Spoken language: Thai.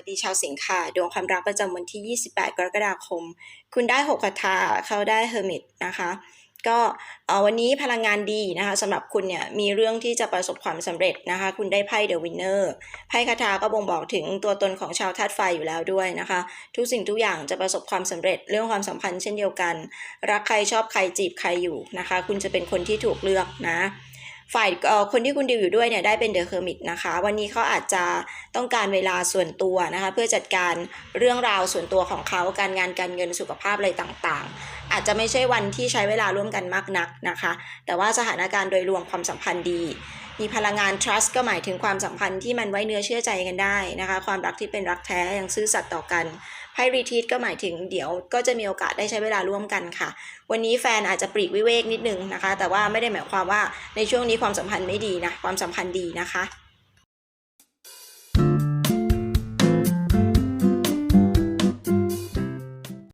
วัสดีชาวสิงค่ะ ดวงความรักประจำวันที่ 28 กรกฎาคม คุณได้6คาถาเขาได้เฮอร์มิตนะคะ ก็วันนี้พลังงานดีนะคะสำหรับคุณเนี่ยมีเรื่องที่จะประสบความสำเร็จนะคะ คุณได้ไพ่เดอะวินเนอร์ไพ่คาถาก็บ่งบอกถึงตัวตนของชาวธาตุไฟอยู่แล้วด้วยนะคะ ทุกสิ่งทุกอย่างจะประสบความสำเร็จเรื่องความสัมพันธ์เช่นเดียวกัน รักใครชอบใครจีบใครอยู่นะคะ คุณจะเป็นคนที่ถูกเลือกนะ ฝ่ายเอ่อคนที่คุณดิวอยู่ด้วยเนี่ยได้เป็นเดอะเฮอร์มิตนะคะ วันนี้เขาอาจจะต้องการเวลาส่วนตัวนะคะ เพื่อจัดการเรื่องราวส่วนตัวของเขาการงานการเงินสุขภาพอะไรต่างๆ อาจจะไม่ใช่วันที่ใช้เวลาร่วมกันมากนักนะคะ แต่ว่าสถานการณ์โดยรวมความสัมพันธ์ดี มีพลังงาน trust ก็หมายถึงความสัมพันธ์ที่มันไว้เนื้อเชื่อใจกันได้นะคะ ความรักที่เป็นรักแท้ยังซื่อสัตย์ต่อกัน ไพ่รีทีตก็หมายถึงเดี๋ยวก็จะมีโอกาสได้ใช้เวลาร่วมกันค่ะ วันนี้แฟนอาจจะปรีกวิเวกนิดนึงนะคะ แต่ว่าไม่ได้หมายความว่าในช่วงนี้ความสัมพันธ์ไม่ดีนะ ความสัมพันธ์ดีนะคะ